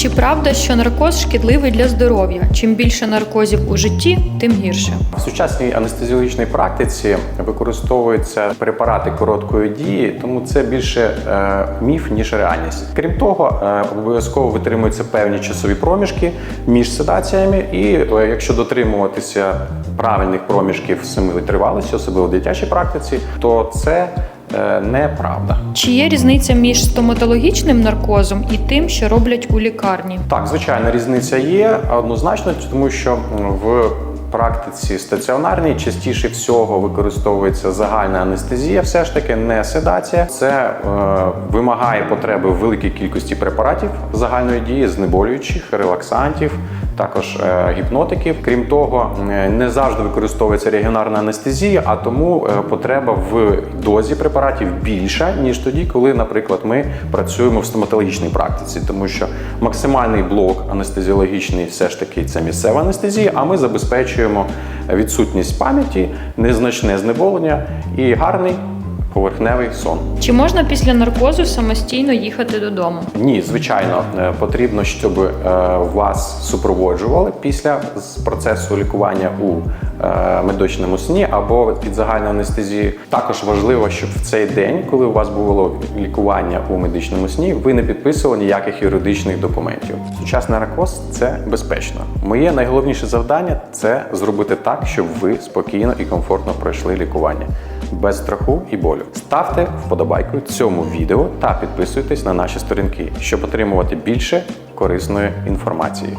Чи правда, що наркоз шкідливий для здоров'я? Чим більше наркозів у житті, тим гірше. В сучасній анестезіологічній практиці використовуються препарати короткої дії, тому це більше е, міф ніж реальність. Крім того, е, обов'язково витримуються певні часові проміжки між седаціями, і е, якщо дотримуватися правильних проміжків самої тривалості, особливо в дитячій практиці, то це неправда. Чи є різниця між стоматологічним наркозом і тим, що роблять у лікарні? Так, звичайно, різниця є однозначно, тому що в практиці стаціонарній частіше всього використовується загальна анестезія, все ж таки не седація. Це е, вимагає потреби в великій кількості препаратів загальної дії, знеболюючих, релаксантів. Також е, гіпнотиків. Крім того, е, не завжди використовується регіонарна анестезія, а тому е, потреба в дозі препаратів більша, ніж тоді, коли, наприклад, ми працюємо в стоматологічній практиці, тому що максимальний блок анестезіологічний все ж таки це місцева анестезія, а ми забезпечуємо відсутність пам'яті, незначне знеболення і гарний поверхневий сон. Чи можна після наркозу самостійно їхати додому? Ні, звичайно, е, потрібно, щоб е, вас супроводжували після процесу лікування у е, медичному сні або під загальною анестезією. Також важливо, щоб в цей день, коли у вас було лікування у медичному сні, ви не підписували ніяких юридичних документів. Сучасний наркоз це безпечно. Моє найголовніше завдання це зробити так, щоб ви спокійно і комфортно пройшли лікування. Без страху і болю. Ставте вподобайку цьому відео та підписуйтесь на наші сторінки, щоб отримувати більше корисної інформації.